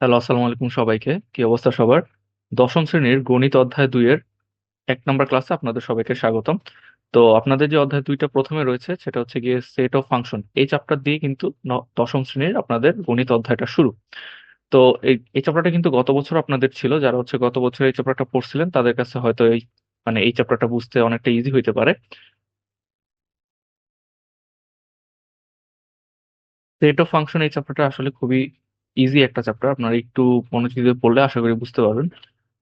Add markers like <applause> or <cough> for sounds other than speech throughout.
Hello, আসসালামু আলাইকুম সবাইকে। কি অবস্থা সবার? দশম শ্রেণির গণিত অধ্যায় দুইয়ের এক নম্বর ক্লাসে আপনাদের সবাইকে স্বাগতম। তো আপনাদের যে অধ্যায় দুইটা প্রথমে রয়েছে, সেটা হচ্ছে গিয়ে সেট অফ ফাংশন এই চ্যাপ্টার দিয়ে কিন্তু দশম শ্রেণির আপনাদের গণিত অধ্যায়টা শুরু। তো এই এই চ্যাপ্টারটা কিন্তু গত বছর আপনাদের ছিল। যারা হচ্ছে গত বছর এই চ্যাপ্টারটা পড়ছিলেন, তাদের কাছে হয়তো এই মানে এই চ্যাপ্টারটা বুঝতে অনেকটা ইজি হইতে পারে। সেট অফ ফাংশন এই চ্যাপ্টারটা আসলে খুবই ইজি একটা চ্যাপ্টার আপনারা একটু মনোযোগ দিয়ে পড়লে আশা করি বুঝতে পারবেন।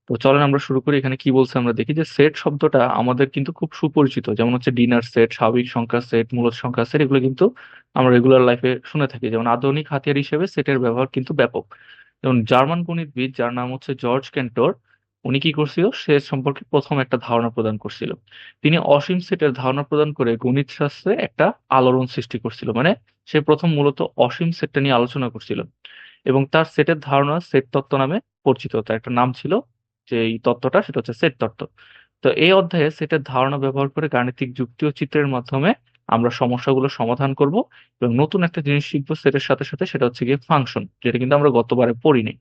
তো চলেন আমরা শুরু করি, এখানে কি বলছে আমরা দেখি যে সেট শব্দটা আমাদের কিন্তু খুব সুপরিচিত, যেমন হচ্ছে ডিনার সেট স্বাভাবিক সংখ্যার সেট মূলত সংখ্যার সেট এগুলো কিন্তু আমরা রেগুলার লাইফে শুনে থাকি। যেমন আধুনিক হাতিয়ার হিসেবে সেটের ব্যবহার কিন্তু ব্যাপক। যেমন জার্মান গণিতবিদ যার নাম হচ্ছে জর্জ ক্যান্টোর, উনি কি করছিল? সেট সম্পর্কে প্রথম একটা ধারণা প্রদান করছিল। তিনি অসীম সেটের ধারণা প্রদান করে গণিত শাস্ত্রে একটা আলোড়ন সৃষ্টি করছিল। মানে সে প্রথম মূলত অসীম সেটটা নিয়ে আলোচনা করছিল। এবং তার সেটের ধারণা সেট তত্ত্ব নামে পরিচিত। তার একটা নাম ছিল যে এই তত্ত্বটা, সেটা হচ্ছে সেট তত্ত্ব। তো এই অধ্যায়ে সেটের ধারণা ব্যবহার করে গাণিতিক যুক্তি ও চিত্রের মাধ্যমে আমরা সমস্যাগুলো সমাধান করব এবং নতুন একটা জিনিস শিখব সেটের সাথে সাথে, সেটা হচ্ছে গিয়ে ফাংশন যেটা কিন্তু আমরা গতবারে পড়িনি।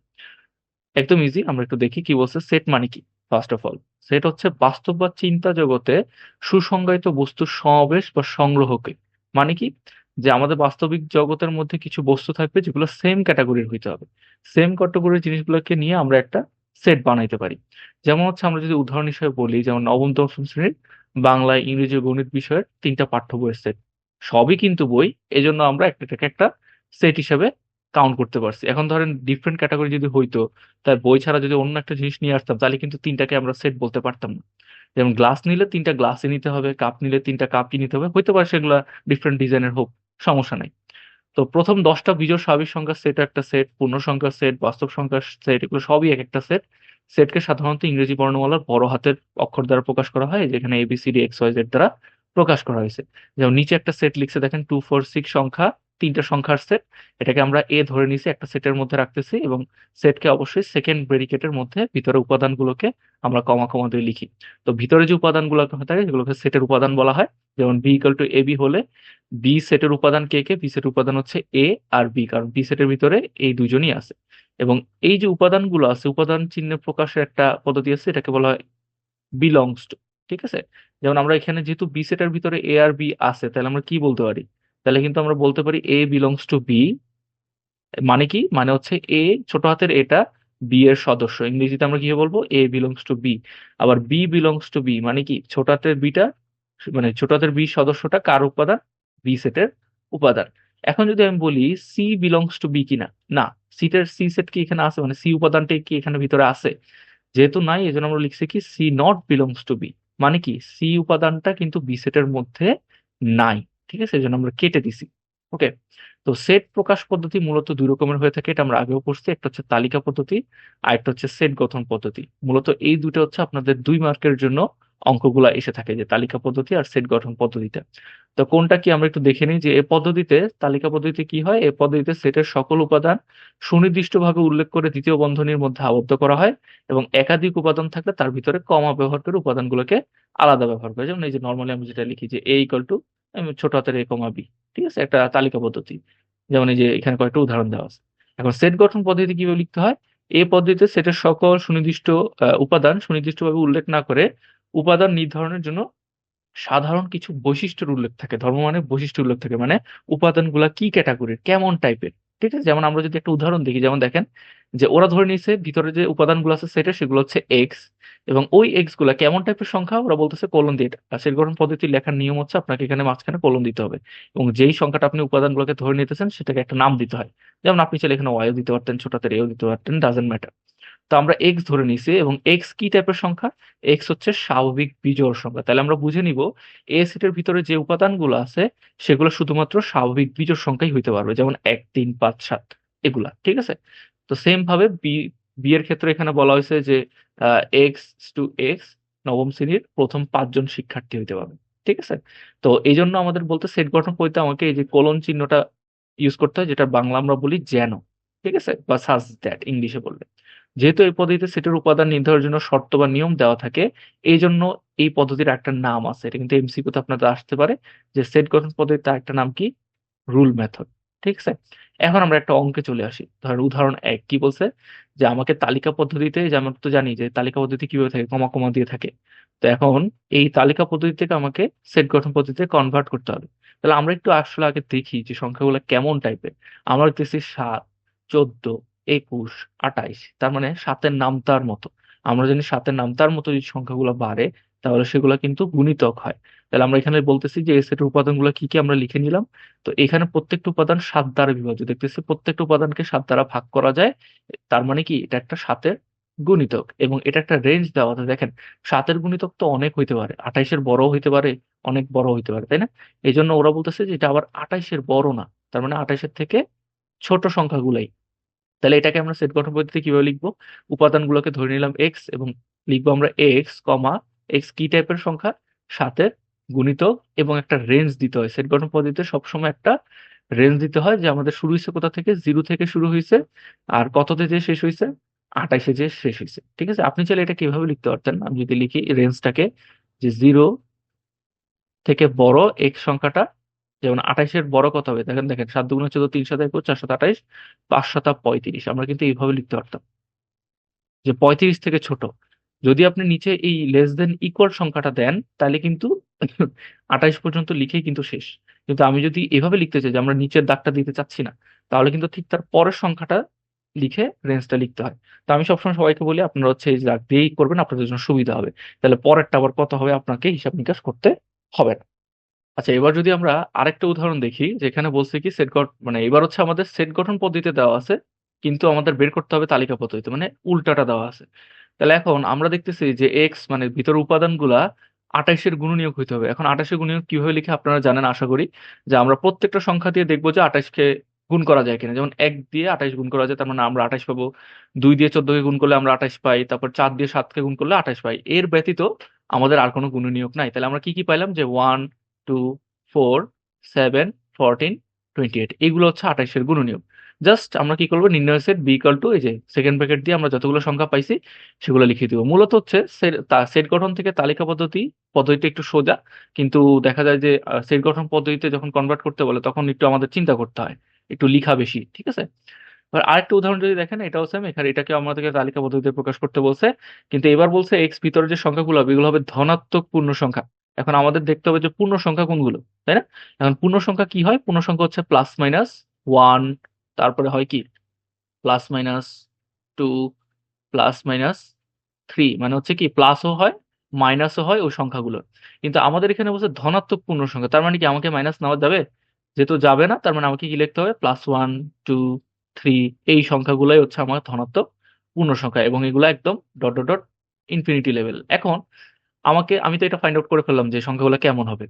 একদম ইজি আমরা একটু দেখি কি বলছে, সেট মানে কি? ফার্স্ট অফ অল সেট হচ্ছে বাস্তব বা চিন্তা জগতে সুসংজ্ঞায়িত বস্তুর সমাবেশ বা সংগ্রহকে। মানে কি? যে আমাদের বাস্তবিক জগতের মধ্যে কিছু বস্তু থাকবে যেগুলো সেম ক্যাটাগরির হইতে হবে। সেম ক্যাটাগরির জিনিসগুলোকে নিয়ে আমরা একটা সেট বানাইতে পারি। যেমন হচ্ছে আমরা যদি উদাহরণ হিসেবে বলি, যেমন নবম, দশম শ্রেণির বাংলা, ইংরেজি গণিত বিষয়ের তিনটা পাঠ্য বইয়ের সেট সবই কিন্তু বই, এজন্য আমরা একটাকে একটা সেট হিসেবে কাউন্ট করতে পারছি। এখন ধরেন ডিফারেন্ট ক্যাটাগরি যদি হইতো, তার বই ছাড়া যদি অন্য একটা জিনিস নিয়ে আসতাম, তাহলে কিন্তু তিনটাকে আমরা সেট বলতে পারতাম না। যেমন গ্লাস নিলে তিনটা গ্লাসই নিতে হবে কাপ নিলে তিনটা কাপই নিতে হবে, হইতে পারে সেগুলা ডিফারেন্ট ডিজাইনের হোক। সমস্যা নেই। তো প্রথম দশটা বিজোড় স্বাভাবিক সংখ্যার সেট একটা সেট পূর্ণ সংখ্যার সেট বাস্তব সংখ্যার সেট এগুলো সবই এক একটা সেট সেটকে সাধারণত ইংরেজি বর্ণমালার বড় হাতের অক্ষর দ্বারা প্রকাশ করা হয়, যেখানে এবিসিডি এক্স ওয়াই জেড দ্বারা প্রকাশ করা হয়েছে। যেমন নিচে একটা সেট লিখছে, দেখেন টু ফোর সিক্স সংখ্যা। তিনটা সংখ্যার সেট এটাকে আমরা এ ধরে নিছি একটা সেটের মধ্যে রাখতেছি এবং সেটকে অবশ্যই সেকেন্ড ব্রেরিকেটের মধ্যে ভিতরে উপাদানগুলোকে আমরা কমা কমা দিয়ে লিখি। তো ভিতরে যে উপাদানগুলো থাকে, সেগুলোকে সেটের উপাদান বলা হয়। যেমন B equal to A B হলে বি সেটের উপাদান কে কে? বি সেটের উপাদান হচ্ছে এ আর বি কারণ বি সেটের ভিতরে এই দুজনই আছে। এবং এই যে উপাদানগুলো আছে, উপাদান চিহ্ন প্রকাশের একটা পদ্ধতি আছে, এটাকে বলা হয় বিলংস টু ঠিক আছে? যেমন আমরা এখানে যেহেতু বি সেটের ভিতরে এ আর বি আছে, তাহলে আমরা কি বলতে পারি? তাহলে কিন্তু আমরা বলতে পারি এ বিলংস টু বি মানে কি? মানে হচ্ছে এ ছোট হাতের এটা বি এর সদস্য। ইংরেজিতে আমরা কি বলব? এ বিলংস টু বি আবার বি বিলংস টু বি মানে কি? ছোট হাতের বিটা মানে ছোট হাতের বি সদস্যটা কার উপাদান? বি সেটের উপাদান। এখন যদি আমি বলি সি বিলংস টু বি কিনা? না সিটের সি সেট কি এখানে আছে? মানে সি উপাদানটা কি এখানে ভিতরে আছে? যেহেতু নাই এই জন্য আমরা লিখছি কি? C not belongs to B মানে কি? সি উপাদানটা কিন্তু বি সেটের মধ্যে নাই। ঠিক আছে? এই জন্য আমরা কেটে দিছি। ওকে তো সেট প্রকাশ পদ্ধতি মূলত দুই রকমের হয়ে থাকে। এটা আমরা আগেও পড়ছি। একটা হচ্ছে তালিকা পদ্ধতি, আর একটা হচ্ছে সেট গঠন পদ্ধতি। মূলত এই দুটো হচ্ছে আপনাদের দুই মার্কের জন্য অঙ্কগুলা এসে থাকে, যে তালিকা পদ্ধতি আর সেট গঠন পদ্ধতিতে। তো কোনটা কি আমরা একটু দেখে নিই, যে এ পদ্ধতিতে, তালিকা পদ্ধতিতে কি হয়? এ পদ্ধতিতে সেটের সকল উপাদান সুনির্দিষ্টভাবে উল্লেখ করে দ্বিতীয় বন্ধনীর মধ্যে আবদ্ধ করা হয় এবং একাধিক উপাদান থাকলে তার ভিতরে কমা ব্যবহার করে উপাদানগুলোকে আলাদা ব্যবহার করে। যেমন এই যে নর্মালি আমি যেটা লিখি যে এ ইকাল টু ছোট হাতের এ কমা বি ঠিক আছে? একটা তালিকা পদ্ধতি। যেমন এই যে এখানে কয়েকটা উদাহরণ দেওয়া আছে। এখন সেট গঠন পদ্ধতি কীভাবে লিখতে হয়? এই পদ্ধতিতে সেটের সকল সুনির্দিষ্ট উপাদান সুনির্দিষ্টভাবে উল্লেখ না করে উপাদান নির্ধারণের জন্য সাধারণ কিছু বৈশিষ্ট্যের উল্লেখ থাকে। ধর্ম মানে বৈশিষ্ট্য উল্লেখ থাকে। মানে উপাদানগুলা কি ক্যাটাগরির কেমন টাইপের ঠিক আছে? যেমন আমরা যদি একটা উদাহরণ দেখি, যেমন দেখেন যে ওরা ধরে নিয়েছে, ভিতরে যে উপাদানগুলো আছে সেটা, সেগুলো হচ্ছে এক্স এবং ওই এক্সগুলা কেমন টাইপের সংখ্যা? ওরা বলতেছে কোলন দিয়ে সেট গঠন পদ্ধতি লেখার নিয়ম হচ্ছে আপনাকে এখানে মাঝখানে কোলন দিতে হবে। এবং যেই সংখ্যাটা আপনি উপাদানগুলোকে ধরে নিতেছেন, সেটাকে একটা নাম দিতে হয়। যেমন আপনি চাইলে এখানে ওয়াইও দিতে পারতেন, ছোট হাতের এও দিতে পারতেন ডাজেন্ট ম্যাটার তো আমরা এক্স ধরে নিছি এবং এক্স কি টাইপের সংখ্যা? এক্স হচ্ছে স্বাভাবিক বিজোড় সংখ্যা। তাহলে আমরা বুঝে নিব এ সেটের ভিতরে যে উপাদানগুলো আছে, সেগুলো শুধুমাত্র স্বাভাবিক বিজোড় সংখ্যাই হইতে পারবে। যেমন এক, তিন, পাঁচ, সাত, এগুলা। ঠিক আছে? তো সেম ভাবে বি বি এর ক্ষেত্রে এখানে বলা হয়েছে যে এক্স টু এক্স নবম শ্রেণির প্রথম পাঁচজন শিক্ষার্থী হইতে পারবে, ঠিক আছে? তো এই জন্য আমাদের বলতে সেট গঠন করতে আমাকে এই যে কোলন চিহ্নটা ইউজ করতে হয় যেটা বাংলা আমরা বলি যেন, ঠিক আছে? বা সাজ দ্যাট ইংলিশে বললে। যেহেতু এই পদ্ধতিতে সেটের উপাদান নির্ধারণের জন্য শর্ত বা নিয়ম দেওয়া থাকে এই জন্য এই পদ্ধতির একটা নাম আছে। এটা কিন্তু এমসিকিউতে আপনাদের আসতে পারে যে সেট গঠন পদ্ধতির তার একটা নাম কি? রুল মেথড ঠিক আছে? এখন আমরা একটা অঙ্কে চলে আসি। ধরেন উদাহরণ এক, কি বলছে? যে আমাকে তালিকা পদ্ধতিতে, যে আমরা তো জানি যে তালিকা পদ্ধতি কীভাবে থাকে, কমা কমা দিয়ে থাকে। তো এখন এই তালিকা পদ্ধতি থেকে আমাকে সেট গঠন পদ্ধতিতে কনভার্ট করতে হবে। তাহলে আমরা একটু আসলে আগে দেখি যে সংখ্যাগুলো কেমন টাইপের আমরা দেখতেছি সাত, চোদ্দ, একুশ আটাইশ তার মানে সাতের নামতার মতো। আমরা জানি সাতের নামতার মতো যদি সংখ্যাগুলো বাড়ে, তাহলে সেগুলো কিন্তু গুণিতক হয়। তাহলে আমরা এখানে বলতেছি যে এই সেটের উপাদানগুলো কি কি আমরা লিখে নিলাম। তো এখানে প্রত্যেকটা উপাদান সাত দ্বারা বিভাজ্য। দেখতেছি প্রত্যেকটা উপাদানকে সাত দ্বারা ভাগ করা যায়, তার মানে কি এটা একটা সাতের গুণিতক এবং এটা একটা রেঞ্জ দেওয়া দেখেন, সাতের গুণিতক তো অনেক হইতে পারে, আঠাইশের বড় হইতে পারে, অনেক বড় হইতে পারে, তাই না? এই জন্য ওরা বলতেছে যে এটা আবার আঠাইশের বড় না, তার মানে আঠাইশের থেকে ছোট সংখ্যাগুলাই। তাহলে এটাকে আমরা সেট গঠন পদ্ধতিতে কীভাবে লিখব? উপাদানগুলোকে ধরে নিলাম এক্স এবং লিখব আমরা এক্স কমা এক্স কি টাইপের সংখ্যা? সাতের গুণিতক এবং একটা রেঞ্জ দিতে হয়। সেট গঠন পদ্ধতিতে সবসময় একটা রেঞ্জ দিতে হয় যে আমাদের শুরু হয়েছে কোথা থেকে? জিরো থেকে শুরু হয়েছে। আর কততে যে শেষ হয়েছে? আঠাইশে যে শেষ হয়েছে। ঠিক আছে? আপনি চাইলে এটা কীভাবে লিখতে পারতেন? আমি যদি লিখি রেঞ্জটাকে যে জিরো থেকে বড় এক সংখ্যাটা, যেমন আঠাইশের বড় কত হবে? দেখেন দেখেন, সাত দুগুণ চোদ্দ, তিন সাত একুশ, চার সাত আঠাইশ পাঁচ সাত পঁয়ত্রিশ। আমরা কিন্তু এইভাবে লিখতে পারতাম। যে পঁয়ত্রিশ থেকে ছোট। যদি আপনি নিচে এই লেস দেন ইকুয়াল সংখ্যাটা দেন, তাহলে কিন্তু আঠাইশ পর্যন্ত লিখেই কিন্তু শেষ। কিন্তু আমি যদি এভাবে লিখতে চাই যে আমরা নিচের দাগটা দিতে চাচ্ছি না, তাহলে কিন্তু ঠিক তার পরের সংখ্যাটা লিখে রেঞ্জটা লিখতে হয়। তো আমি সবসময় সবাইকে বলি, আপনারা হচ্ছে এই দাগ দিয়েই করবেন, আপনাদের জন্য সুবিধা হবে। তাহলে পরেরটা আবার কত হবে, আপনাকে হিসাব নিকাশ করতে হবে না। আচ্ছা এবার যদি আমরা আরেকটা উদাহরণ দেখি, যেখানে বলছে কি সেট গঠন মানে এবার হচ্ছে আমাদের সেট গঠন পদ্ধতিতে দেওয়া আছে, কিন্তু আমাদের বের করতে হবে তালিকা পদ্ধতিতে মানে উল্টাটা দেওয়া আছে। তাহলে এখন আমরা দেখতেছি যে এক্স মানে ভিতর উপাদানগুলা আঠাইশের গুণনীয়ক হইতে হবে। এখন আঠাশের গুণনীয়ক কীভাবে লিখে আপনারা জানেন, আশা করি, যে আমরা প্রত্যেকটা সংখ্যা দিয়ে দেখব যে আঠাশকে গুণ করা যায় কিনা। যেমন এক দিয়ে আঠাইশ গুণ করা যায়, তার মানে আমরা আঠাইশ পাবো। দুই দিয়ে চোদ্দকে গুণ করলে আমরা আঠাইশ পাই, তারপর চার দিয়ে সাতকে গুণ করলে আঠাইশ পাই। এর ব্যতীত আমাদের আর কোনো গুণনীয়ক নাই। তাহলে আমরা কি কি পাইলাম? যে one, two, four, seven, fourteen, twenty eight. এগুলো হচ্ছে আঠাইশের গুণনীয়ক। জাস্ট আমরা কি করব? নির্ণয় সেট বি ইকাল টু এই যে সেকেন্ড ব্র্যাকেট দিয়ে আমরা যতগুলো সংখ্যা পাইছি, সেগুলো লিখে দিব। মূলত হচ্ছে সেট গঠন থেকে তালিকা পদ্ধতি, পদ্ধতিটা একটু সোজা। কিন্তু দেখা যায় যে সেট গঠন পদ্ধতিতে যখন কনভার্ট করতে বলে, তখন একটু আমাদের চিন্তা করতে হয়, একটু লিখা বেশি, ঠিক আছে? এবার আরেকটা উদাহরণ যদি দেখেন, এটাও সেম এখানে এটাকে আমাদেরকে তালিকা পদ্ধতিতে প্রকাশ করতে বলছে। কিন্তু এবার বলছে এক্স ভিতরে যে সংখ্যাগুলো হবে, এগুলো হবে ধনাত্মক পূর্ণ সংখ্যা। এখন আমাদের দেখতে হবে যে পূর্ণ সংখ্যা কোনগুলো, তাই না? এখন পূর্ণ সংখ্যা কি হয়? পূর্ণ সংখ্যা হচ্ছে প্লাস মাইনাস ওয়ান তারপরে হয় কি? Plus minus two plus minus three মানে হচ্ছে কি প্লাসও হয় মাইনাসও হয় ওই সংখ্যাগুলো কিন্তু আমাদের এখানে বলছে ধনাত্মক পূর্ণ সংখ্যা, তার মানে কি আমাকে মাইনাস নেওয়া যাবে? যেহেতু যাবে না, তার মানে আমাকে কি লিখতে হবে? প্লাস ওয়ান টু থ্রি এই সংখ্যাগুলোই হচ্ছে আমার ধনাত্মক পূর্ণ সংখ্যা এবং এগুলো একদম dot dot dot infinity level এখন আমাকে, আমি তো এটা ফাইন্ড আউট করে ফেললাম যে সংখ্যাগুলো কেমন হবে।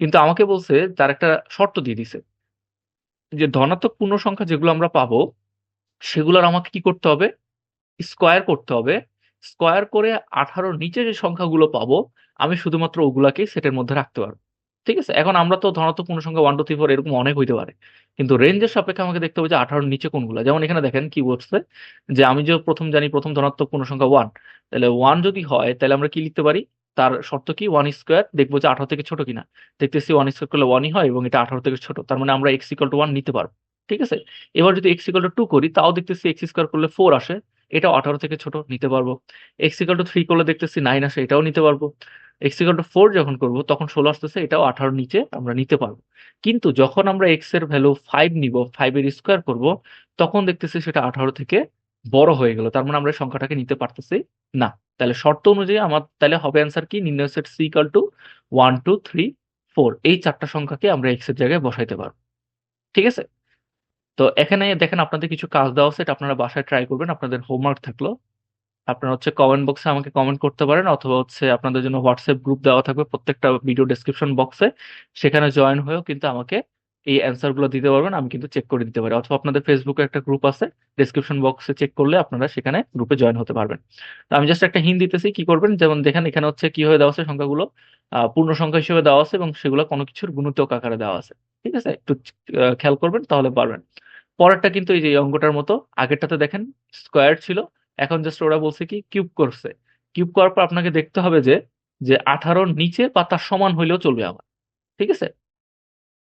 কিন্তু আমাকে বলছে, তার একটা শর্ত দিয়ে দিছে। যে ধনাত্মক পূর্ণ সংখ্যা যেগুলো আমরা পাবো, সেগুলোর আমাকে কি করতে হবে? স্কোয়ার করতে হবে। স্কোয়ার করে আঠারোর নিচে যে সংখ্যাগুলো পাবো, আমি শুধুমাত্র ওগুলাকেই সেটের মধ্যে রাখতে পারব। ঠিক আছে? এখন আমরা তো ধনাত্মক পূর্ণ সংখ্যা ওয়ান টু থ্রি ফোর এরকম অনেক হইতে পারে। কিন্তু রেঞ্জের সাপেক্ষে আমাকে দেখতে হবে যে আঠারোর নিচে কোনগুলো। যেমন এখানে দেখেন কি বলছে, যে আমি যে প্রথম জানি প্রথম ধনাত্মক পূর্ণ সংখ্যা ওয়ান তাহলে ওয়ান যদি হয়, তাহলে আমরা কি লিখতে পারি? তার শর্ত কি? ওয়ান স্কোয়ার দেখব যে আঠারো থেকে ছোট কিনা। দেখতেছি ওয়ান স্কোয়ার করলে ওয়ানই হয় এবং এটা আঠারো থেকে ছোট, তার মানে আমরা এক্স ইকাল টু ওয়ান নিতে পারব। ঠিক আছে? এবার যদি এক্স ইকাল টু টু করি, তাও দেখতেছি এক্স স্কোয়ার করলে ফোর আসে, এটাও আঠারো থেকে ছোট নিতে পারব। এক্স ইকাল টু থ্রি করলে দেখতেছি নাইন আসে, এটাও নিতে পারব। এক্স ইকাল টু ফোর যখন করব, তখন ষোলো আসতেছে, এটাও আঠারোর নিচে আমরা নিতে পারব। কিন্তু যখন আমরা এক্সের ভ্যালু ফাইভ নিব ফাইভ এর স্কোয়ার করব, তখন দেখতেছি সেটা আঠারো থেকে বড় হয়ে গেল, তার মানে আমরা সংখ্যাটাকে নিতে পারতেছি না। তাহলে শর্ত অনুযায়ী আমার, তাহলে হবে অ্যান্সার কি? নির্ণয় set C equal to one two three four এই চারটা সংখ্যাকে আমরা এক্সের জায়গায় বসাইতে পারব। ঠিক আছে? তো এখানে দেখেন আপনাদের কিছু কাজ দেওয়া এটা আপনারা বাসায় ট্রাই করবেন, আপনাদের হোমওয়ার্ক থাকল। আপনারা হচ্ছে কমেন্ট বক্সে আমাকে কমেন্ট করতে পারেন, অথবা হচ্ছে আপনাদের জন্য হোয়াটসঅ্যাপ গ্রুপ দেওয়া থাকবে প্রত্যেকটা ভিডিও ডেসক্রিপশন বক্সে সেখানে জয়েন হয়েও কিন্তু আমাকে এই অ্যান্সারগুলো দিতে পারবেন, আমি কিন্তু চেক করে দিতে পারি। অথবা আপনাদের ফেসবুকে একটা গ্রুপ আছে ডেসক্রিপশন বক্সে চেক করলে আপনারা সেখানে গ্রুপে জয়েন হতে পারবেন। তো আমি জাস্ট একটা হিন্ট দিতেছি, কি করবেন? যেমন দেখেন, এখানে হচ্ছে কি হয়ে দেওয়া আছে সংখ্যাগুলো? পূর্ণ সংখ্যা হিসেবে দেওয়া আছে এবং সেগুলো কোনো কিছুর গুণিতক আকারে দেওয়া আছে। ঠিক আছে? একটু খেয়াল করবেন, তাহলে পারবেন। পরেরটা কিন্তু এই যে অঙ্কটার মতো, আগেরটাতে দেখেন স্কোয়ার ছিল, এখন জাস্ট ওরা বলছে কি কিউব করছে। কিউব করার পর আপনাকে দেখতে হবে যে যে আঠারোর নিচে তার সমান হইলেও চলবে আমার ঠিক আছে?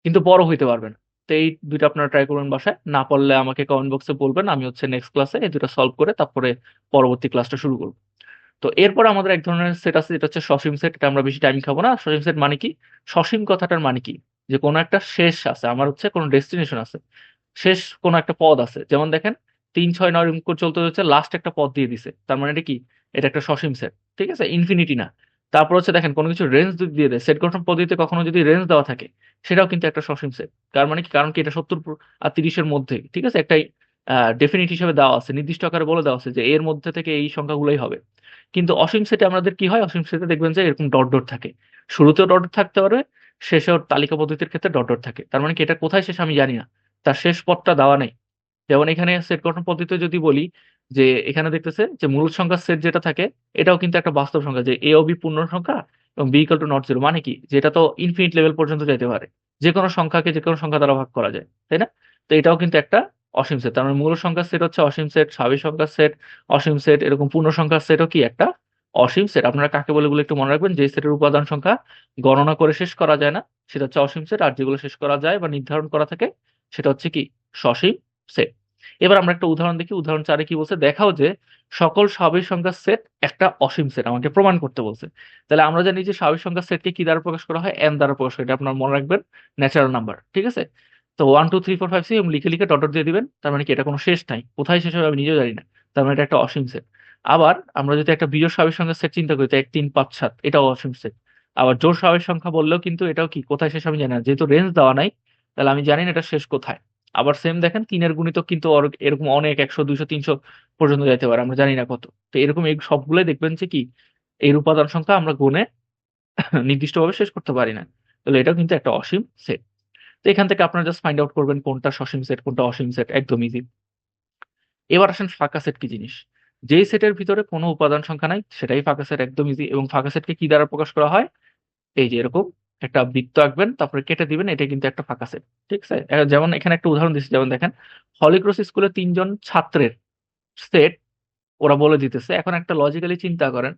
কিন্তু বড় হইতে পারবেন। তো এই দুইটা আপনারা ট্রাই করবেন বাসায়। না পারলে আমাকে কমেন্ট বক্সে বলবেন, আমি হচ্ছে নেক্সট ক্লাসে এই দুটো সলভ করে তারপরে পরবর্তী ক্লাসটা শুরু করব। তো এরপর আমাদের এক ধরনের সেট আছে, যেটা হচ্ছে সসীম সেট এটা আমরা বেশি টাইম খাব না। সসীম সেট মানে কি? সসীম কথাটার মানে কি? যে কোনো একটা শেষ আছে, আমার হচ্ছে কোনো ডেস্টিনেশন আছে। শেষ কোনো একটা পদ আছে। যেমন দেখেন, তিন, ছয়, নয় চলতে হচ্ছে লাস্ট একটা পদ দিয়ে দিছে। তার মানে এটা কি? এটা একটা সসীম সেট ঠিক আছে? ইনফিনিটি না। তারপর হচ্ছে দেখেন, কোনো কিছু রেঞ্জ যদি দিয়ে দেয় সেট গঠন পদ্ধতিতে কখনো যদি রেঞ্জ দেওয়া থাকে, সেটাও কিন্তু একটা সসীম সেট তার মানে কি? কারণ কি? এটা সত্তর আর তিরিশের মধ্যে, ঠিক আছে? একটাই ডেফিনিট হিসেবে দেওয়া আছে, নির্দিষ্ট আকারে বলে দেওয়া আছে যে এর মধ্যে থেকে এই সংখ্যাগুলোই হবে। কিন্তু অসীম সেটে আমাদের কি হয়? অসীম সেটে দেখবেন যে এরকম ডট ডট থাকে। শুরুতেও ডট থাকতে পারবে শেষেও তালিকা পদ্ধতির ক্ষেত্রে ডট ডট থাকে। তার মানে কি? এটা কোথায় শেষ আমি জানি না। তার শেষ পথটা দেওয়া নেই। যেমন এখানে সেট গঠন পদ্ধতিতে যদি বলি যে এখানে দেখতেছে যে মূল সংখ্যার সেট যেটা থাকে, এটাও কিন্তু একটা বাস্তব সংখ্যা যে এ ও বি পূর্ণ সংখ্যা এবং B equal to not zero মানে কি? যেটা তো ইনফিনিট লেভেল পর্যন্ত যেতে পারে। যে কোনো সংখ্যাকে যে কোনো সংখ্যা দ্বারা ভাগ করা যায়, তাই না? তো এটাও কিন্তু একটা অসীম সেট তার মানে মূল সংখ্যার সেট হচ্ছে অসীম সেট স্বাভাবিক সংখ্যার সেট অসীম সেট এরকম পূর্ণ সংখ্যার সেটও কি একটা অসীম সেট আপনারা কাকে বলে গুলো একটু মনে রাখবেন, যে সেটের উপাদান সংখ্যা গণনা করে শেষ করা যায় না। সেটা হচ্ছে অসীম সেট আর যেগুলো শেষ করা যায় বা নির্ধারণ করা থাকে, সেটা হচ্ছে কি? সসীম সেট এবার আমরা একটা উদাহরণ দেখি। উদাহরণ চারে কি বলছে? দেখাও যে সকল স্বাভাবিক সংখ্যার সেট একটা অসীম সেট আমাকে প্রমাণ করতে বলছে। তাহলে আমরা জানি যে স্বাভাবিক সংখ্যার সেটকে কি দ্বারা প্রকাশ করা হয়? এন দ্বারা প্রকাশ করা এটা আপনার মনে রাখবেন ন্যাচারাল নাম্বার ঠিক আছে? তো one two three four five six লিখে লিখে ডট দিয়ে দিবেন। তার মানে কি এটা কোনো শেষ নাই। কোথায় শেষ হবে আমি নিজেও জানি না। তার মানে এটা একটা অসীম সেট আবার আমরা যদি একটা বিজোড় স্বাভাবিক সংখ্যার সেট চিন্তা করি, তো এক, তিন, পাঁচ, সাত, এটাও অসীম সেট আবার জোর স্বাভাবিক সংখ্যা বললেও কিন্তু এটাও কি? কোথায় শেষ আমি জানি না। যেহেতু রেঞ্জ দেওয়া নাই, তাহলে আমি জানি না এটা শেষ কোথায়। আবার সেম দেখেন তিনের গুণিতক কিন্তু এরকম অনেক একশো, দুইশো, তিনশো পর্যন্ত যাইতে পারে, আমরা জানি না কত। তো এরকম এই সবগুলোই দেখবেন যে কি, এর উপাদান সংখ্যা আমরা গুণে <laughs> নির্দিষ্টভাবে শেষ করতে পারি না। তাহলে এটাও কিন্তু একটা অসীম সেট তো এখান থেকে আপনারা জাস্ট ফাইন্ড আউট করবেন কোনটা সসীম সেট কোনটা অসীম সেট একদম ইজি এবার আসেন ফাঁকা সেট কি জিনিস। যেই সেটের ভিতরে কোনো উপাদান সংখ্যা নাই, সেটাই ফাঁকা সেট একদম ইজি এবং ফাঁকা সেটকে কি দ্বারা প্রকাশ করা হয়? এই যে এরকম একটা বৃত্ত আঁকবেন, তারপরে কেটে দিবেন এটা কিন্তু একটা ফাঁকা সেট, ঠিক আছে? যেমন এখানে একটা উদাহরণ দিচ্ছি, যেমন দেখেন, হলিক্রস স্কুলে তিনজন ছাত্রের সেট ওরা বলে দিতেছে, এখন একটা লজিক্যালি চিন্তা করেন,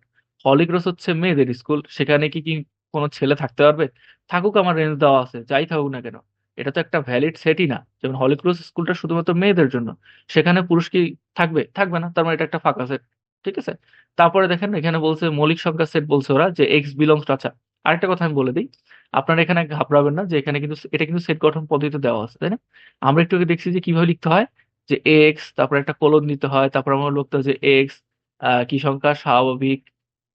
হলিক্রস হচ্ছে মেয়েদের স্কুল, সেখানে কি কি কোনো ছেলে থাকতে পারবে? থাকুক, আমার রেঞ্জ দেওয়া আছে, যাই থাকুক না কেন, এটা তো একটা ভ্যালিড সেটই না, যেমন হলিক্রস স্কুলটা শুধুমাত্র মেয়েদের জন্য, সেখানে পুরুষ কি থাকবে? থাকবে না, তার মানে এটা একটা ফাঁকা সেট, ঠিক আছে? তারপরে দেখেন, এখানে বলছে মৌলিক সংখ্যা সেট বলছে ওরা, যে এক্স বিলংস টু আচ্ছা আরেকটা কথা আমি বলে দিই আপনারা এখানে ঘাবড়াবেন না যে এখানে কিন্তু এটা কিন্তু সেট গঠন পদ্ধতিতে দেওয়া আছে, তাই না? আমরা একটু দেখছি যে কীভাবে লিখতে হয়, যে এক্স তারপর একটা কোলন নিতে হয়, তারপর আমরা লিখতে যে এক্স কি সংখ্যা? স্বাভাবিক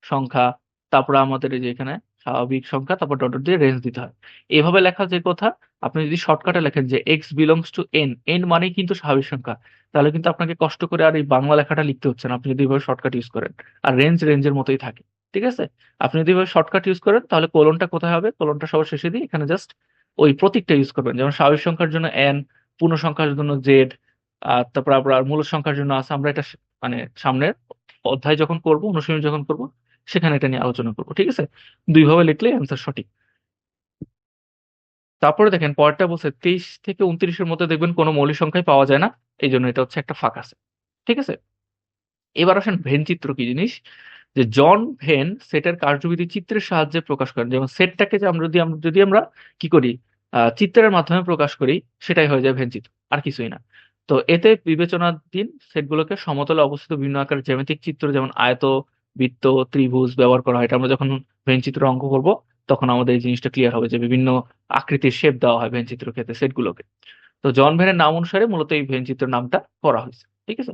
সংখ্যা। তারপরে আমাদের এই যে এখানে স্বাভাবিক সংখ্যা, তারপর ডট ডট দিয়ে রেঞ্জ দিতে হয়। এভাবে লেখা যে কথা, আপনি যদি শর্টকাটে লেখেন যে X belongs to N N মানেই কিন্তু স্বাভাবিক সংখ্যা, তাহলে কিন্তু আপনাকে কষ্ট করে আর এই বাংলা লেখাটা লিখতে হচ্ছে না, আপনি যদি এভাবে শর্টকাট ইউজ করেন। আর রেঞ্জ রেঞ্জের মতোই থাকে। ঠিক আছে? আপনি যদি শর্টকাট ইউজ করেন, তাহলে কোলনটা কোথায় হবে? কোলনটা সবার শেষে দিয়ে এখানে জাস্ট ওই প্রতীকটা ইউজ করবেন। যেমন স্বাভাবিক সংখ্যার জন্য এন পূর্ণ সংখ্যার জন্য জেড আর তারপর আপনার মূল সংখ্যার জন্য আছে, আমরা এটা মানে সামনের অধ্যায় যখন করব, অনুশীলন যখন করব, সেখানে এটা নিয়ে আলোচনা করব, ঠিক আছে? দুইভাবে লিখলে অ্যান্সার সঠিক। তারপরে দেখেন, পরেরটা বলছে, তেইশ থেকে উনত্রিশের মধ্যে দেখবেন কোনো মৌলিক সংখ্যাই পাওয়া যায় না এই জন্য এটা হচ্ছে একটা ফাঁকা আছে, ঠিক আছে? এবার আসেন ভেন চিত্র কি জিনিস? যে জন ভেন সেটের কার্যবিধি চিত্রের সাহায্যে প্রকাশ করেন। যেমন সেটটাকে যে আমরা যদি আমরা যদি আমরা কি করি? চিত্রের মাধ্যমে প্রকাশ করি, সেটাই হয়ে যায় ভেন চিত্র আর কিছুই না। তো এতে বিবেচনাধীন সেটগুলোকে সমতলে অবস্থিত বিভিন্ন আকারের জ্যামিতিক চিত্র, যেমন আয়ত, বৃত্ত, ত্রিভুজ ব্যবহার করা হয়। এটা আমরা যখন ভেন চিত্র অঙ্ক করব, তখন আমাদের এই জিনিসটা ক্লিয়ার হবে যে বিভিন্ন আকৃতির শেপ দেওয়া হয় ভেন চিত্র ক্ষেত্রে সেটগুলোকে। তো জন ভেনের নাম অনুসারে মূলত এই ভেন চিত্রের নামটা করা হয়েছে, ঠিক আছে?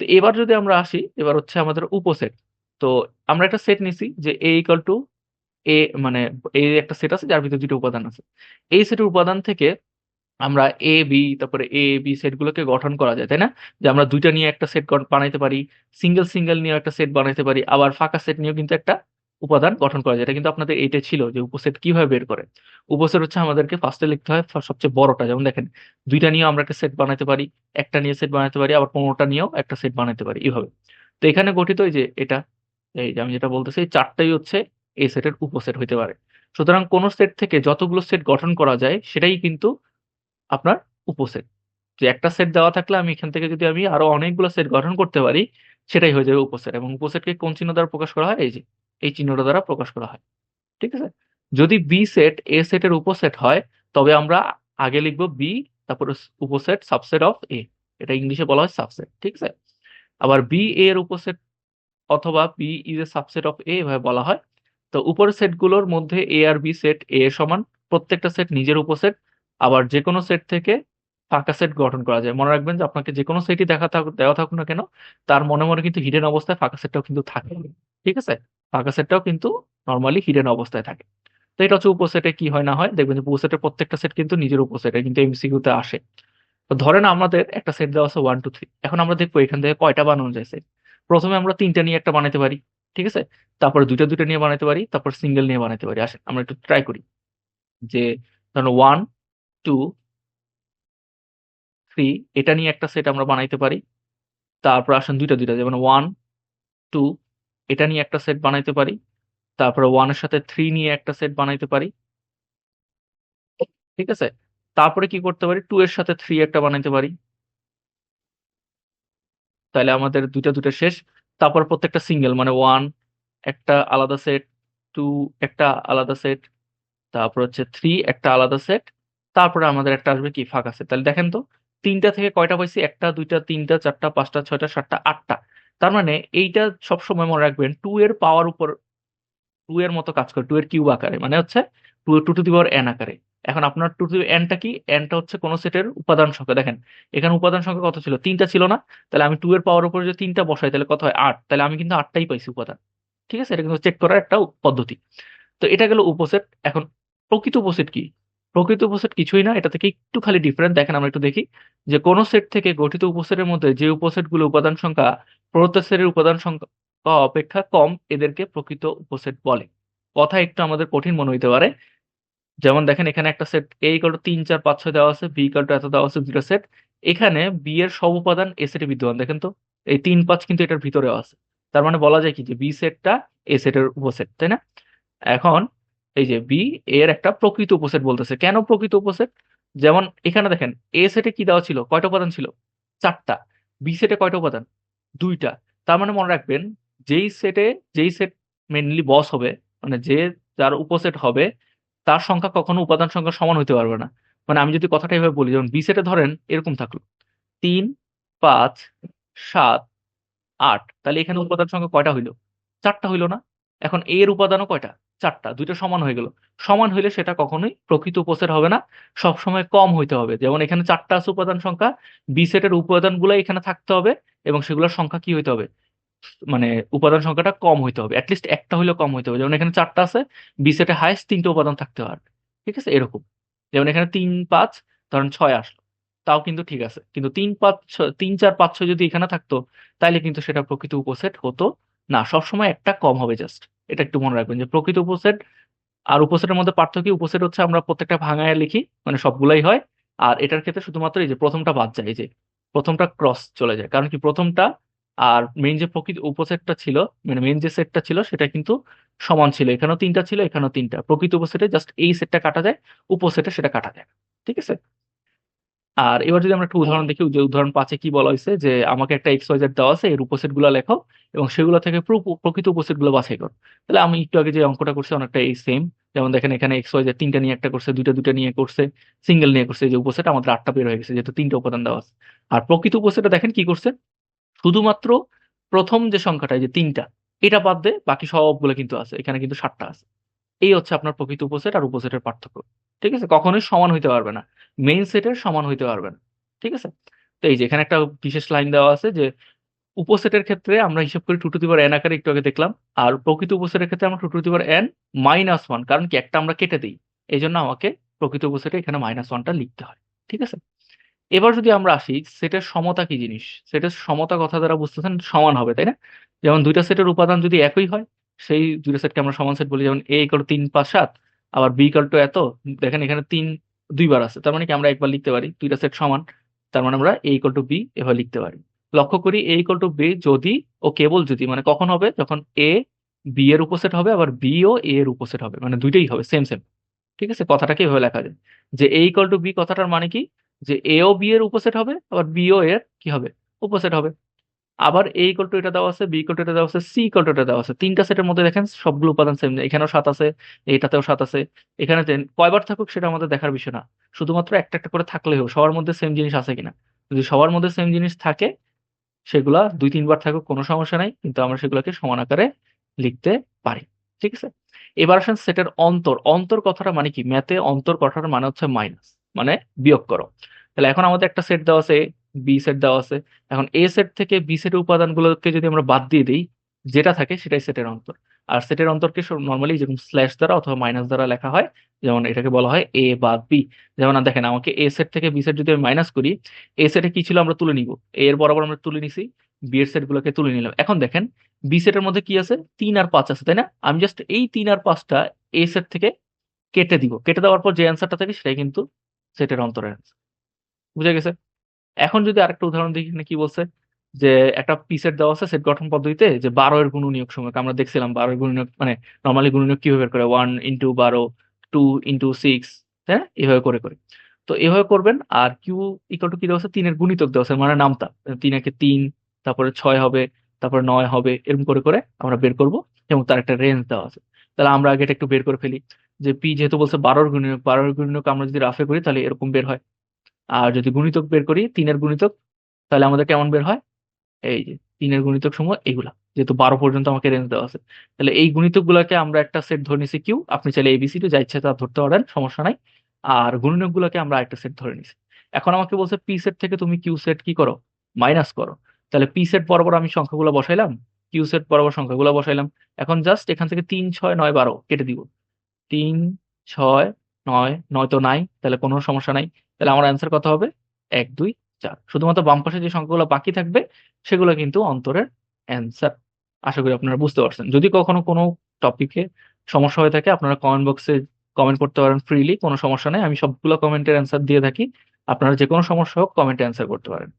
তো এবার যদি আমরা আসি, এবার হচ্ছে আমাদের উপসেট। তো আমরা একটা সেট নিছি যে এ ইকাল টু এ মানে এ একটা সেট আছে, যার ভিতরে দুটো উপাদান আছে। এই সেটের উপাদান থেকে আমরা এ বি তারপরে এ বি সেট গুলোকে গঠন করা যায়, তাই না? যে আমরা দুইটা নিয়ে একটা সেট বানাইতে পারি সিঙ্গেল সিঙ্গেল নিয়ে একটা সেট বানাইতে পারি, আবার ফাঁকা সেট নিয়েও কিন্তু একটা উপাদান গঠন করা যায়। এটা কিন্তু আপনাদের এইটা ছিল যে উপসেট কীভাবে বের করে। উপসেট হচ্ছে আমাদেরকে ফার্স্টে লিখতে হয় সবচেয়ে বড়টা। যেমন দেখেন, দুইটা নিয়েও আমরা একটা সেট বানাতে পারি, একটা নিয়ে সেট বানাতে পারি, আবার পনেরোটা নিয়েও একটা সেট বানাতে পারি, এইভাবে। তো এখানে গঠিত যে এটা এই যে আমি যেটা বলতেছি, চারটাই হচ্ছে এই সেটের উপসেট হইতে পারে। সুতরাং কোন সেট থেকে যতগুলো সেট গঠন করা যায়, সেটাই কিন্তু আপনার উপসেট। যে একটা সেট দেওয়া থাকলে আমি এখান থেকে যদি আমি আরও অনেকগুলো সেট গঠন করতে পারি, সেটাই হয়ে যাবে উপসেট। এবং উপসেটকে কোন চিহ্ন দ্বারা প্রকাশ করা হয়? এই যে, এই চিহ্নটা দ্বারা প্রকাশ করা হয়। ঠিক আছে? যদি বি সেট এ সেটের উপসেট হয়, তবে আমরা আগে লিখব বি তারপরে উপসেট, সাবসেট অফ এ এটা ইংলিশে বলা হয় সাবসেট। ঠিক আছে? আবার বি এর উপসেট অথবা B is a subset of A এভাবে বলা হয়। তো উপরের সেটগুলোর মধ্যে এ আর বি সেট এ সমান, প্রত্যেকটা সেট নিজের উপসেট আবার যে কোনো সেট থেকে ফাঁকা সেট গঠন করা যায়। মনে রাখবেন যে আপনাকে যে কোনো সেটই দেখা থাকুক দেওয়া থাকুক না কেন, তার মনে মনে কিন্তু হিডেন অবস্থায় ফাঁকা সেটটাও কিন্তু থাকে। ঠিক আছে? ফাঁকা সেটটাও কিন্তু নর্মালি হিডেন অবস্থায় থাকে। তো এটা হচ্ছে উপসেটে কি হয় না হয়, দেখবেন যে উপসেটের প্রত্যেকটা সেট কিন্তু নিজের উপসেটে কিন্তু এমসিকিউতে আসে। তো ধরেন আমাদের একটা সেট দেওয়া আছে ওয়ান টু থ্রি এখন আমরা দেখব এখান থেকে কয়টা বানানো যায় সেট প্রথমে আমরা তিনটা নিয়ে একটা বানাতে পারি, ঠিক আছে? তারপর দুইটা দুইটা নিয়ে বানাতে পারি, তারপর সিঙ্গেল নিয়ে বানাতে পারি। আসেন, আমরা একটু ট্রাই করি। যে ধরুন ওয়ান টু থ্রি এটা নিয়ে একটা সেট আমরা বানাইতে পারি। তারপর আসেন দুইটা দুইটা, যেমন ওয়ান টু এটা নিয়ে একটা সেট বানাইতে পারি। তারপরে ওয়ানের সাথে থ্রি নিয়ে একটা সেট বানাইতে পারি। ঠিক আছে? তারপরে কি করতে পারি? টু এর সাথে থ্রি একটা বানাইতে পারি। তাহলে আমাদের দুইটা দুইটা শেষ। তারপর প্রত্যেকটা সিঙ্গেল মানে ওয়ান একটা আলাদা সেট টু একটা আলাদা সেট তারপর হচ্ছে থ্রি একটা আলাদা সেট তারপরে আমাদের একটা আসবে কি, ফাঁকা সেট তাহলে দেখেন তো, তিনটা থেকে কয়টা পাইছি? একটা, দুইটা, তিনটা, চারটা, পাঁচটা, ছয়টা, সাতটা, আটটা। তার মানে এইটা সবসময় মনে রাখবেন টু এর পাওয়ার উপর টু এর মতো কাজ করে টু এর কিউব আকারে। মানে হচ্ছে two to the power N আকারে। এখন আপনার টু টু এনটা কি এনটা হচ্ছে কোন সেটের উপাদান সংখ্যা। দেখেন, এখানে উপাদান সংখ্যা কত ছিল? তিনটা ছিল না। তাহলে আমি টু এর পাওয়ার উপরে যদি তিনটা বসাই, তাহলে কত হয়? আট। তাহলে আমি কিন্তু আটটাই পাইছি উপাদান। ঠিক আছে? এটা কিন্তু চেক করার একটা পদ্ধতি। তো এটা গেল উপসেট। এখন প্রকৃত উপসেট কি? প্রকৃত উপসেট কিছুই না। এটা থেকে একটু খালি ডিফারেন্ট দেখেন, আমরা একটু দেখি। যে কোন সেট থেকে গঠিত উপসেটের মধ্যে যে উপসেটগুলো উপাদান সংখ্যা প্রদত্ত সেটের উপাদান সংখ্যা অপেক্ষা কম, এদেরকে প্রকৃত উপসেট বলে। কথা একটু আমাদের কঠিন মনে হইতে পারে। যেমন দেখেন, এখানে একটা সেট এ ইকাল তিন, চার, পাঁচ, ছয় দেওয়া আছে বি ইকাল এত দেওয়া আছে দুটো সেট এখানে বি এর সব উপাদান এ সেটে বিদ্যমান, দেখেন তো? এই তিন, পাঁচ কিন্তু এটার ভিতরেও আছে। তার মানে বলা যায় কি? যে বি সেটটা এ সেটের উপসেট তাই না? এখন এই যে বি এর একটা প্রকৃত উপসেট বলতেছে। কেন প্রকৃত উপসেট যেমন এখানে দেখেন এ সেটে কি দেওয়া ছিল? কয়টা উপাদান ছিল? চারটা। বি সেটে কয়টা উপাদান? দুইটা। তার মানে মনে রাখবেন, যেই সেটে যেই সেট মেনলি বস হবে মানে যে যার উপসেট হবে, তার সংখ্যা কখনো উপাদান সংখ্যা সমান হতে পারবে না। মানে আমি যদি কথাটা এভাবে বলি, যেমন বি সেটে ধরেন, এরকম থাকল। তিন, পাঁচ, সাত, আট, তাহলে এখানে উপাদান সংখ্যা কয়টা হইল? চারটা হইল না। এখন এর উপাদানও কয়টা? চারটা, দুইটা সমান হয়ে গেল। সমান হইলে সেটা কখনোই প্রকৃত উপসেট হবে না, সবসময় কম হইতে হবে। যেমন এখানে চারটা আছে উপাদান সংখ্যা বি সেটের উপাদানগুলো এখানে থাকতে হবে, এবং সেগুলোর সংখ্যা কি হইতে হবে? মানে উপাদান সংখ্যাটা কম হইতে হবে অ্যাটলিস্ট একটা হইলেও কম হইতে হবে। যেমন এখানে চারটা আছে বি সেটে হাইস্ট তিনটে উপাদান থাকতে পারবে ঠিক আছে? এরকম। যেমন এখানে তিন, পাঁচ, ধরেন ছয় আসলো, তাও কিন্তু ঠিক আছে। কিন্তু তিন, পাঁচ তিন, চার, পাঁচ, ছয় যদি এখানে থাকতো তাহলে কিন্তু সেটা প্রকৃত উপসেট হতো না। সবসময় একটা কম হবে জাস্ট এটা একটু মনে রাখবেন যে প্রকৃত উপসেট আর উপসেটের মধ্যে পার্থক্য উপসেট হচ্ছে আমরা প্রত্যেকটা ভাঙায় লিখি মানে সবগুলাই হয়। আর এটার ক্ষেত্রে শুধুমাত্র এই যে প্রথমটা বাদ যায় যে প্রথমটা ক্রস চলে যায়। কারণ কি? প্রথমটা আর মেইন যে প্রকৃত উপসেটটা ছিল মানে মেইন যে সেটটা ছিল, সেটা কিন্তু সমান ছিল। এখানেও তিনটা ছিল, এখানেও তিনটা। প্রকৃত উপসেটে জাস্ট এই সেটটা কাটা যায়, উপসেটে সেটা কাটা যায়। ঠিক আছে? আর এবার যদি আমরা একটা উদাহরণ দেখি, যে উদাহরণ পাঁচে কি বলা হয়েছে, যে আমাকে একটা এক্স ওয়াই জেড দেওয়া আছে, এর উপসেটগুলো লেখো, এবং সেগুলো থেকে প্রকৃত উপসেটগুলো বাছাই করো। তাহলে আমি একটু আগে যে অঙ্কটা করছি, অনেকটা এই সেম যেমন দেখেন, এখানে এক্স ওয়াই জেড তিনটা নিয়ে একটা করছে, দুইটা দুইটা নিয়ে করছে সিঙ্গেল নিয়ে করছে যে উপসেট আমাদের আটটা বের হয়ে গেছে, যেহেতু তিনটা উপাদান দেওয়া আছে। আর প্রকৃত উপসেটটা দেখেন কি করছে? শুধুমাত্র প্রথম যে সংখ্যাটা যে তিনটা, এটা বাদ দিয়ে বাকি সবগুলো কিন্তু আছে, এখানে কিন্তু সাতটা আছে। এই হচ্ছে আপনার প্রকৃত উপসেট আর উপসেটের পার্থক্য, ঠিক আছে? কখনোই সমান হইতে পারবে না মেইন সেটের সমান হইতে পারবে না, ঠিক আছে? তো এই যে এখানে একটা বিশেষ লাইন দেওয়া আছে যে উপসেটের ক্ষেত্রে আমরা হিসাব করি টু টু দিবার এন আকারে, একটু আগে দেখলাম, আর প্রকৃত উপসেটের ক্ষেত্রে আমরা two to the power N minus one কারণ কি একটা আমরা কেটে দিই, এই জন্য আমাকে প্রকৃত উপসেটে এখানে মাইনাস ওয়ানটা লিখতে হয়, ঠিক আছে? এবার যদি আমরা আসি, সেটের সমতা কি জিনিস? সেটের সমতা কথা দ্বারা বুঝতেছেন সমান হবে, তাই না? যেমন দুইটা সেটের উপাদান যদি একই হয়, সেই দুইটা সেটকে আমরা সমান সেট বলি। যেমন এ ইকাল তিন পাঁচ সাত, আবার বি ইকাল টু এত, দেখেন এখানে তিন দুইবার আছে। তার মানে কি আমরা একবার লিখতে পারি, দুইটা সেট সমান। তার মানে আমরা এ ইকাল টু বি এভাবে লিখতে পারি। লক্ষ্য করি, এ ইকাল টু বি যদি ও কেবল যদি মানে কখন হবে? যখন এ বি এর উপসেট হবে, আবার বি ও এ এর উপসেট হবে। মানে দুইটাই হবে সেম সেম ঠিক আছে? কথাটাকে এভাবে লেখা যায়। যে এ ইকাল টু বি কথাটার মানে কি? যে এ ও বি এর উপসেট হবে, আবার বি ও এর কি হবে? উপসেট হবে। আবার এ ইকুয়াল টু এটা দেওয়া আছে বি ইকুয়াল টু এটা দেওয়া আছে সি ইকুয়াল টু এটা দেওয়া আছে। তিনটা সেটের মধ্যে দেখেন, সবগুলো উপাদান সেম এখানেও সাত আছে, এইটাতেও সাত আছে। এখানে। কয়বার থাকুক সেটা আমাদের দেখার বিষয় না। শুধুমাত্র একটা একটা করে থাকলেই হোক সবার মধ্যে সেম জিনিস আছে কিনা? যদি সবার মধ্যে সেম জিনিস থাকে, সেগুলা দুই তিনবার থাকুক, কোনো সমস্যা নাই। কিন্তু আমরা সেগুলোকে সমান আকারে লিখতে পারি। ঠিক আছে? এবার আসেন সেটের অন্তর। অন্তর কথাটা মানে কি? ম্যাথে অন্তর কথাটা মানে হচ্ছে মাইনাস মানে বিয়োগ করো। তাহলে এখন আমাদের একটা সেট দেওয়া আছে বি সেট দেওয়া আছে। এখন এ সেট থেকে বি সেটের উপাদানগুলোকে যদি আমরা বাদ দিয়ে দিই, যেটা থাকে সেটাই সেটের অন্তর। আর সেটের অন্তরকে নর্মালি যেরকম স্ল্যাশ দ্বারা অথবা মাইনাস দ্বারা লেখা হয়, যেমন এটাকে বলা হয় এ বা বি যেমন দেখেন, আমাকে এ সেট থেকে বি সেট যদি আমি মাইনাস করি এ সেটে কি ছিল আমরা তুলে নিব। এ এর বরাবর আমরা তুলে নিছি বি এর সেট গুলোকে তুলে নিলাম। এখন দেখেন বি সেটের মধ্যে কি আছে? তিন আর পাঁচ আছে, তাই না? আমি জাস্ট এই তিন আর পাঁচটা এ সেট থেকে কেটে দিব। কেটে দেওয়ার পর যে অ্যান্সারটা থাকে সেটাই কিন্তু সেটের অ্যান্সার বুঝে গেছে? এখন যদি আরেকটা উদাহরণ দেখি, এখানে কি বলছে? যে একটা পি সেট দেওয়া আছে সেট গঠন পদ্ধতিতে, যে বারো এর গুণ নিয়োগ সময়। আমরা দেখছিলাম বারো এর নিয়োগ মানে নর্মালি গুণ নিয়োগ কীভাবে করে? ওয়ান ইন্টু বারো টু ইন্টু সিক্স হ্যাঁ? এভাবে করে করে। তো এভাবে করবেন, আর কিউ ইকুয়াল টু কি দেওয়া আছে? তিনের গুণিতক দেওয়া আছে মানে নামতা। তিন একে তিন, তারপরে ছয় হবে, তারপরে নয় হবে, এরকম করে করে আমরা বের করব, এবং তার একটা রেঞ্জ দেওয়া আছে। তাহলে আমরা আগে এটা একটু বের করে ফেলি। যে পি যেহেতু বলছে বারোর গুণনীয়ক বারোর গুণনীয়ক আমরা যদি রাফে করি তাহলে এরকম বের হয়। আর যদি গুণিতক বের করি, তিনের গুণিতক, তাহলে আমাদের কেমন বের হয়? এই যে তিনের গুণিতক সমূহ এগুলা, যেহেতু বারো পর্যন্ত আমাকে রেঞ্জ দেওয়া আছে। তাহলে এই গুণিতক গুলাকে আমরা একটা সেট ধরে নিছি কিউ আপনি চাইলে এবিসিডি যা ইচ্ছা তা ধরতে পারেন, সমস্যা নাই। আর গুণিতক গুলাকে আমরা একটা সেট ধরে নিছি। এখন আমাকে বলছে পি সেট থেকে তুমি কিউ সেট কি করো? মাইনাস করো। তাহলে পি সেট বরাবর আমি সংখ্যাগুলো বসাইলাম। কিউ সেট বরাবর সংখ্যাগুলো বসাইলাম। এখন জাস্ট এখান থেকে তিন, ছয়, নয়, বারো কেটে দিব। তিন, ছয়, নয় নয় তো নাই, তাহলে কোনো সমস্যা নাই। তাহলে আমার অ্যান্সার কত হবে? এক, দুই, চার। শুধুমাত্র বাম পাশে যে সংখ্যাগুলো বাকি থাকবে, সেগুলো কিন্তু অন্তরের অ্যান্সার আশা করি আপনারা বুঝতে পারছেন। যদি কখনো কোনো টপিকে সমস্যা হয়ে থাকে, আপনারা কমেন্ট বক্সে কমেন্ট করতে পারেন ফ্রিলি কোনো সমস্যা নেই। আমি সবগুলো কমেন্টের অ্যান্সার দিয়ে থাকি। আপনারা যে কোনো সমস্যা হোক কমেন্টে অ্যান্সার করতে পারেন।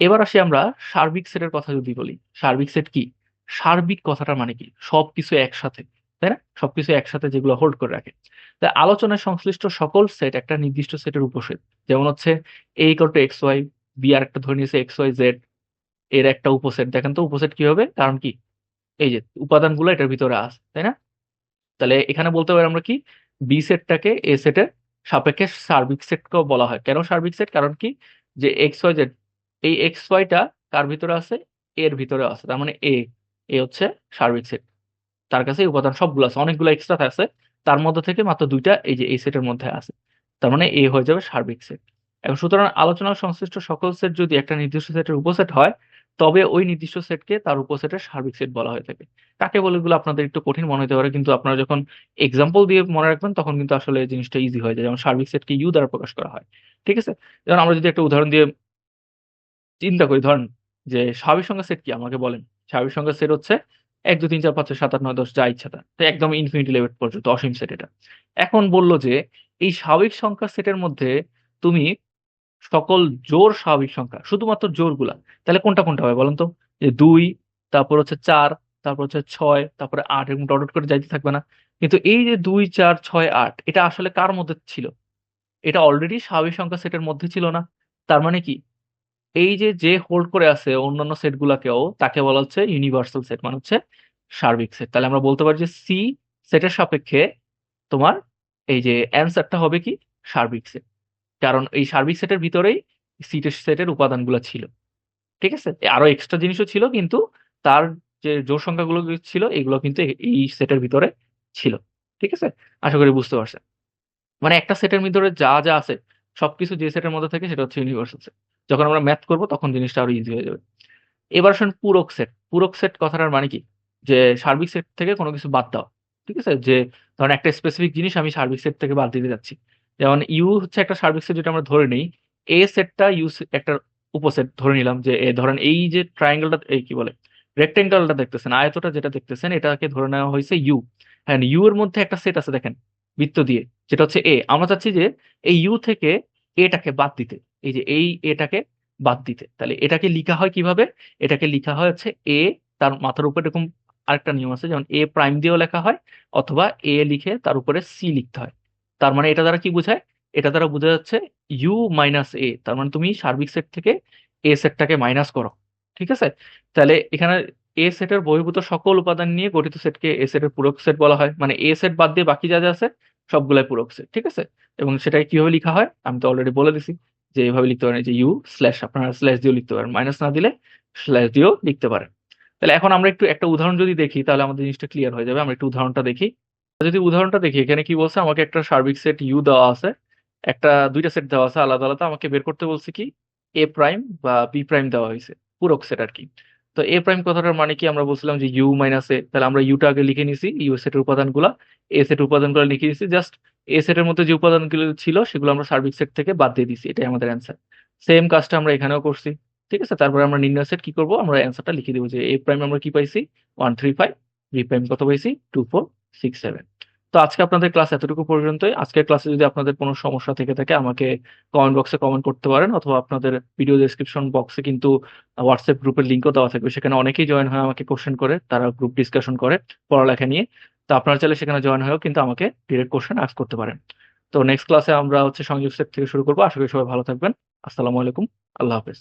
এবার আসি আমরা সার্বিক সেটের কথা যদি বলি, সার্বিক সেট কি? সার্বিক কথাটা মানে কি? সবকিছু একসাথে, তাই না? সবকিছু একসাথে যেগুলো হোল্ড করে রাখে। তাই আলোচনায় সংশ্লিষ্ট সকল সেট একটা নির্দিষ্ট সেটের উপসেট। যেমন হচ্ছে A equal to X Y B আর একটা ধরে নিয়েছে এক্স ওয়াই জেড এর একটা উপসেট। দেখেন তো উপসেট কি হবে? কারণ কি? এই যে উপাদানগুলো এটার ভিতরে আছে, তাই না? তাহলে এখানে বলতে পারি আমরা কি? বি সেটটাকে এ সেটের সাপেক্ষে সার্বিক সেটকেও বলা হয়। কেন সার্বিক সেট? কারণ কি? যে এক্স ওয়াই জেড এই এক্স ওয়াইটা কার ভিতরে আছে? এর ভিতরে আছে। তার মানে এ এ হচ্ছে সার্বিক সেট তার কাছে উপাদান সবগুলো আছে। অনেকগুলো এক্সট্রা আছে। তার মধ্যে থেকে মাত্র দুইটা এই যে এই সেটের মধ্যে আছে। তার মানে এ হয়ে যাবে সার্বিক সেট এখন সুতরাং আলোচনার সংশ্লিষ্ট সকল সেট যদি একটা নির্দিষ্ট সেটের উপসেট হয়, তবে ওই নির্দিষ্ট সেটকে তার উপসেটের সার্বিক সেট বলা হয়ে থাকে। কাকে বলে এগুলো আপনাদের একটু কঠিন মনে হতে পারে, কিন্তু আপনারা যখন এক্সাম্পল দিয়ে মনে রাখবেন, তখন কিন্তু আসলে জিনিসটা ইজি হয়ে যায়। যেমন সার্বিক সেটকে ইউ দ্বারা প্রকাশ করা হয়। ঠিক আছে? যেমন আমরা যদি একটা উদাহরণ দিয়ে চিন্তা করি, ধরেন যে স্বাভাবিক সংখ্যা সেট কি? আমাকে বলেন। স্বাভাবিক সংখ্যা সেট হচ্ছে এক, দুই, তিন, চার, পাঁচ, ছয়, সাত, আট, নয়, দশ, যা ইচ্ছা তা একদম ইনফিনিটি লেভেল পর্যন্ত, অসীম সেট এটা। এখন বলল যে এই স্বাভাবিক সংখ্যা সেটের মধ্যে তুমি সকল জোর স্বাভাবিক সংখ্যা, শুধুমাত্র জোরগুলা, তাহলে কোনটা কোনটা হবে বলেন তো? যে দুই, তারপর হচ্ছে চার, তারপর হচ্ছে ছয়, তারপরে আট এরকম ডট করে যাইতে থাকবে না। কিন্তু এই যে দুই, চার, ছয়, আট, এটা আসলে কার মধ্যে ছিল? এটা অলরেডি স্বাভাবিক সংখ্যা সেটের মধ্যে ছিল না। তার মানে কি? এই যে যে হোল্ড করে আছে অন্যান্য সেট গুলাকেও, তাকে বলা হচ্ছে ইউনিভার্সাল সেট মানে হচ্ছে সার্বিক সেট তাহলে আমরা বলতে পারি যে সি সেটের সাপেক্ষে তোমার এই যে অ্যান্সারটা হবে কি? সার্বিক সেট কারণ এই সার্বিক সেটের ভিতরেই সিটের সেটের উপাদানগুলো ছিল। ঠিক আছে? আরও এক্সট্রা জিনিসও ছিল, কিন্তু তার যে জোর সংখ্যাগুলো ছিল, এগুলো কিন্তু এই সেটের ভিতরে ছিল। ঠিক আছে? আশা করি বুঝতে পারছেন। মানে একটা সেটের ভিতরে যা যা আছে সবকিছু যে সেটের মধ্যে থাকে সেটা হচ্ছে ইউনিভার্সাল সেট যখন আমরা ম্যাথ করব, তখন জিনিসটা আরও ইজি হয়ে যাবে। এবার আসেন পূরক সেট পূরক সেট কথাটার মানে কি? যে সার্বিক সেট থেকে কোনো কিছু বাদ দাও, ঠিক আছে? যে ধরেন একটা স্পেসিফিক জিনিস আমি সার্বিক সেট থেকে বাদ দিতে যাচ্ছি। যেমন ইউ হচ্ছে একটা সার্বিক সেট যেটা আমরা ধরে নিই এ সেটটা ইউ একটা উপসেট ধরে নিলাম যে ধরেন এই যে ট্রায়াঙ্গেলটা এই কি বলে? রেক্টেঙ্গেলটা দেখতেছেন, আয়তটা যেটা দেখতেছেন, এটাকে ধরে নেওয়া হয়েছে ইউ হ্যাঁ ইউ এর মধ্যে একটা সেট আছে, দেখেন, বৃত্ত দিয়ে। যেটা হচ্ছে এ আমরা চাচ্ছি যে এই ইউ থেকে এটাকে বাদ দিতে। এই যে এই এটাকে বাদ দিতে। তাহলে এটাকে লিখা হয় কীভাবে? এটাকে লিখা হয় হচ্ছে এ তার মাথার উপর এরকম আরেকটা নিয়ম আছে, যেমন এ প্রাইম দিয়েও লেখা হয়, অথবা এ লিখে তার উপরে সি লিখতে হয়। তার মানে এটা দ্বারা কি বোঝায়? এটা দ্বারা বোঝা যাচ্ছে ইউ মাইনাস এ তার মানে তুমি সার্বিক সেট থেকে এ সেটটাকে মাইনাস করো। ঠিক আছে? তাহলে এখানে এ সেটের বহির্ভূত সকল উপাদান নিয়ে গঠিত সেটকে এ সেটের পূরক সেট বলা হয়। মানে এ সেট বাদ দিয়ে বাকি যা যা আছে সবগুলাই পূরক সেট ঠিক আছে? এবং সেটাকে কীভাবে লেখা হয়? আমি তো অলরেডি বলে দিছি যে এইভাবে লিখতে পারেন যে ইউ স্ল্যাশ আপনারা স্ল্যাশ দিয়েও লিখতে পারেন মাইনাস না দিলে স্ল্যাশ দিয়েও লিখতে পারেন। তাহলে এখন আমরা একটু, একটা উদাহরণ যদি দেখি, তাহলে আমাদের জিনিসটা ক্লিয়ার হয়ে যাবে। আমরা একটু উদাহরণটা দেখি। যদি উদাহরণটা দেখি, এখানে কি বলছে? আমাকে একটা সার্বিক সেট ইউ দেওয়া আছে। একটা, দুইটা সেট দেওয়া আছে আলাদা আলাদা। আমাকে বের করতে বলছে কি? এ প্রাইম বা বি প্রাইম দেওয়া হয়েছে। পূরক সেট আর কি। তো এ প্রাইম কথাটার মানে কি? আমরা বলছিলাম যে ইউ মাইনাস এ তাহলে আমরা ইউটা আগে লিখে নিছি ইউ সেটের উপাদানগুলো। এ সেটের উপাদানগুলো লিখে দিছি জাস্ট এ সেটের মধ্যে যে উপাদানগুলো ছিল, সেগুলো আমরা সার্বিক সেট থেকে বাদ দিয়ে দিছি। এটাই আমাদের অ্যান্সার সেম কাজটা আমরা এখানেও করছি। ঠিক আছে? তারপরে আমরা নির্ণয় সেট কি করব? আমরা অ্যান্সারটা লিখে দেবো যে এ প্রাইম আমরা কি পাইছি? One three five B prime কত পাইছি? টু ফোর সিক্স সেভেন তো আজকে আপনাদের ক্লাস এতটুকু পর্যন্তই। আজকের ক্লাসে যদি আপনাদের কোনো সমস্যা থেকে থাকে, আমাকে কমেন্ট বক্সে কমেন্ট করতে পারেন অথবা আপনাদের ভিডিও ডেসক্রিপশন বক্সে কিন্তু হোয়াটসঅ্যাপ গ্রুপের লিঙ্কও দেওয়া থাকবে। সেখানে অনেকেই জয়েন হয় আমাকে কোশ্চেন করে, তারা গ্রুপ ডিসকাশন করে, পড়ালেখা নিয়ে। তো আপনারা চাইলে সেখানে জয়েন হয়েও কিন্তু আমাকে ডিরেক্ট কোশ্চেন আস্ক করতে পারেন। তো নেক্সট ক্লাসে আমরা হচ্ছে সংযোগ সেট থেকে শুরু করব। আশা করি সবাই ভালো থাকবেন। আসসালামু আলাইকুম। আল্লাহ হাফেজ।